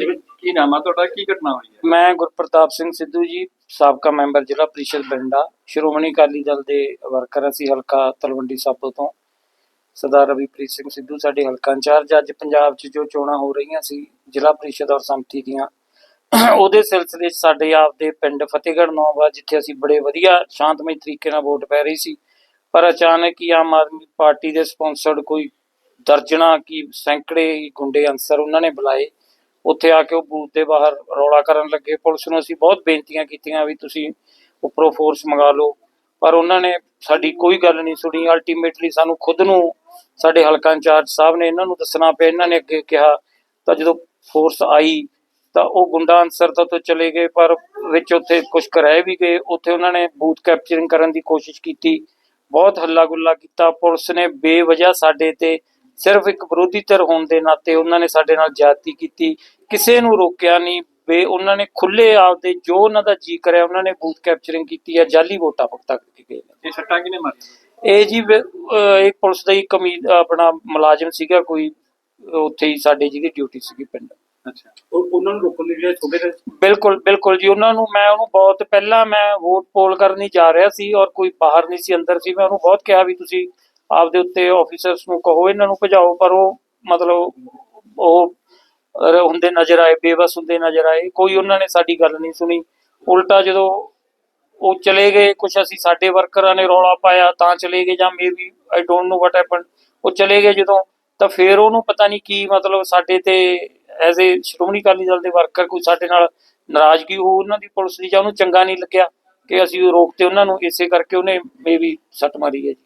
ਹਾਂਜੀ ਕੀ ਨਾਮ ਆ ਤੁਹਾਡਾ? ਕੀ ਘਟਨਾ ਹੋਈ ਹੈ? ਮੈਂ ਗੁਰਪ੍ਰਤਾਪ ਸਿੰਘ ਸਿੱਧੂ ਜੀ ਸਾਬਕਾ ਮੈਂਬਰ ਜ਼ਿਲ੍ਹਾ ਪ੍ਰੀਸ਼ਦ ਬਰਿੰਡਾ ਸ਼੍ਰੋਮਣੀ ਅਕਾਲੀ ਦਲ ਦੇ ਵਰਕਰ ਅਸੀਂ ਹਲਕਾ ਤਲਵੰਡੀ ਸਾਬੋ ਤੋਂ। ਸਰਦਾਰ ਰਵੀਪ੍ਰੀਤ ਸਿੰਘ ਸਿੱਧੂ ਸਾਡੇ ਹਲਕਾ ਇੰਚਾਰਜ। ਅੱਜ ਪੰਜਾਬ 'ਚ ਜੋ ਚੋਣਾਂ ਹੋ ਰਹੀਆਂ ਸੀ ਜ਼ਿਲ੍ਹਾ ਪ੍ਰੀਸ਼ਦ ਔਰ ਸੰਮਤੀ ਦੀਆਂ ਉਹਦੇ ਸਿਲਸਿਲੇ 'ਚ ਸਾਡੇ ਆਪ ਦੇ ਪਿੰਡ ਫਤਿਹਗੜ੍ਹ ਨੌਵਾ ਜਿੱਥੇ ਅਸੀਂ ਬੜੇ ਵਧੀਆ ਸ਼ਾਂਤਮਈ ਤਰੀਕੇ ਨਾਲ ਵੋਟ ਪੈ ਰਹੀ ਸੀ। ਪਰ ਅਚਾਨਕ ਹੀ ਆਮ ਆਦਮੀ ਪਾਰਟੀ ਦੇ ਸਪਾਂਸਰਡ ਕੋਈ ਦਰਜਣਾ ਕੀ ਸੈਂਕੜੇ ਗੁੰਡੇ ਅਨਸਰ ਉਹਨਾਂ ਨੇ ਬੁਲਾਏ। ਉੱਥੇ ਆ ਕੇ ਉਹ ਬੂਥ ਦੇ ਬਾਹਰ ਰੌਲਾ ਕਰਨ ਲੱਗੇ। ਪੁਲਿਸ ਨੂੰ ਅਸੀਂ ਬਹੁਤ ਬੇਨਤੀਆਂ ਕੀਤੀਆਂ ਵੀ ਤੁਸੀਂ ਉੱਪਰੋਂ ਫੋਰਸ ਮੰਗਾ ਲਓ। ਪਰ ਉਹਨਾਂ ਨੇ ਸਾਡੀ ਕੋਈ ਗੱਲ ਨਹੀਂ ਸੁਣੀ। ਅਲਟੀਮੇਟਲੀ ਸਾਨੂੰ ਖੁਦ ਨੂੰ ਸਾਡੇ ਹਲਕਾ ਇੰਚਾਰਜ ਸਾਹਿਬ ਨੇ ਇਹਨਾਂ ਨੂੰ ਦੱਸਣਾ ਪਿਆ। ਇਹਨਾਂ ਨੇ ਅੱਗੇ ਕਿਹਾ, ਤਾਂ ਜਦੋਂ ਫੋਰਸ ਆਈ, ਤਾਂ ਉਹ ਗੁੰਡਾ ਅਨਸਰ ਤਾਂ ਉੱਥੇ ਚਲੇ ਗਏ, ਪਰ ਵਿੱਚ ਉੱਥੇ ਕੁਝ ਰਹਿ ਵੀ ਗਏ। ਉੱਥੇ ਉਹਨਾਂ ਨੇ ਬੂਥ ਕੈਪਚਰਿੰਗ ਕਰਨ ਦੀ ਕੋਸ਼ਿਸ਼ ਕੀਤੀ। ਬਹੁਤ ਹੱਲਾ ਗੁੱਲਾ ਕੀਤਾ। ਪੁਲਿਸ ਨੇ ਬੇਵਜ੍ਹਾ ਸਾਡੇ ਤੇ ਸਿਰਫ ਇੱਕ ਵਿਰੋਧੀ ਧਿਰ ਹੋਣ ਦੇ ਨਾਤੇ ਉਹਨਾਂ ਨੇ ਸਾਡੇ ਨਾਲ ਜ਼ਿਆਦਤੀ ਕੀਤੀ ਕਿਸੇ ਨੂੰ ਰੋਕਿਆ ਨਹੀਂ ਬੇ ਉਹਨਾਂ ਨੇ ਖੁੱਲੇ ਆਪਦੇ ਜੋ ਉਹਨਾਂ ਦਾ ਜੀ ਕਰਿਆ ਉਹਨਾਂ ਨੇ ਬੂਥ ਕੈਪਚਰਿੰਗ ਕੀਤੀ ਹੈ ਜਾਲੀ ਵੋਟਾਂ ਪੁਖਤਾ ਕਰਕੇ ਗਏ ਨੇ। ਇਹ ਸੱਟਾਂ ਕਿਨੇ ਮਾਰੀਆਂ? ਇਹ ਜੀ ਵ- ਇੱਕ ਪੁਲਿਸ ਦਾ ਹੀ ਕਮੀ ਆਪਣਾ ਮੁਲਾਜ਼ਮ ਸੀਗਾ ਕੋਈ ਉੱਥੇ ਹੀ ਸਾਡੇ ਜਿਹਦੀ ਡਿਊਟੀ ਸੀਗੀ ਪਿੰਡ। ਅੱਛਾ। ਉਹ ਉਹਨਾਂ ਨੂੰ ਰੋਕਣ ਲਈ ਜਿਹੜੇ ਛੋਟੇ ਬਿਲਕੁਲ ਬਿਲਕੁਲ ਜੀ ਉਹਨਾਂ ਨੂੰ ਮੈਂ ਉਹਨੂੰ ਬਹੁਤ ਪਹਿਲਾਂ ਮੈਂ ਵੋਟ ਪੋਲ ਕਰਨੀ ਜਾ ਰਿਹਾ ਸੀ ਔਰ ਕੋਈ ਬਾਹਰ ਨਹੀਂ ਸੀ ਅੰਦਰ ਸੀ ਮੈਂ ਉਹਨੂੰ ਬਹੁਤ ਕਿਹਾ ਵੀ ਤੁਸੀਂ ਆਪਦੇ ਉੱਤੇ ਆਫੀਸਰਸ ਨੂੰ ਕਹੋ, ਇਹਨਾਂ ਨੂੰ ਭਜਾਓ, ਪਰ ਉਹ ਮਤਲਬ ਉਹ ਹੁੰਦੇ ਨਜ਼ਰ ਆਏ ਬੇਵਸ ਹੁੰਦੇ ਨਜ਼ਰ ਆਏ। ਕੋਈ ਉਹਨਾਂ ਨੇ ਸਾਡੀ ਗੱਲ ਨਹੀਂ ਸੁਣੀ। ਉਲਟਾ ਜਦੋਂ ਉਹ ਚਲੇ ਗਏ ਕੁਝ ਅਸੀਂ ਸਾਡੇ ਵਰਕਰਾਂ ਨੇ ਰੌਲਾ ਪਾਇਆ, ਤਾਂ ਚਲੇ ਗਏ, ਜਾਂ maybe I don't know what happen ਉਹ ਚਲੇ ਗਏ ਜਦੋਂ, ਤਾਂ ਫੇਰ ਉਹਨੂੰ ਪਤਾ ਨਹੀਂ ਕੀ ਮਤਲਬ ਸਾਡੇ ਤੇ ਐਜ਼ ਏ ਸ਼੍ਰੋਮਣੀ ਅਕਾਲੀ ਦਲ ਦੇ ਵਰਕਰ ਕੋਈ ਸਾਡੇ ਨਾਲ ਨਾਰਾਜ਼ਗੀ ਹੋ ਉਹਨਾਂ ਦੀ ਪੁਲਿਸ ਦੀ, ਜਾਂ ਉਹਨੂੰ ਚੰਗਾ ਨਹੀਂ ਲੱਗਿਆ ਕਿ ਅਸੀਂ ਉਹ ਰੋਕਤੇ ਉਹਨਾਂ ਨੂੰ, ਇਸੇ ਕਰਕੇ ਉਹਨੇ ਮੇਬੀ ਸੱਟ ਮਾਰੀ ਹੈ ਜੀ।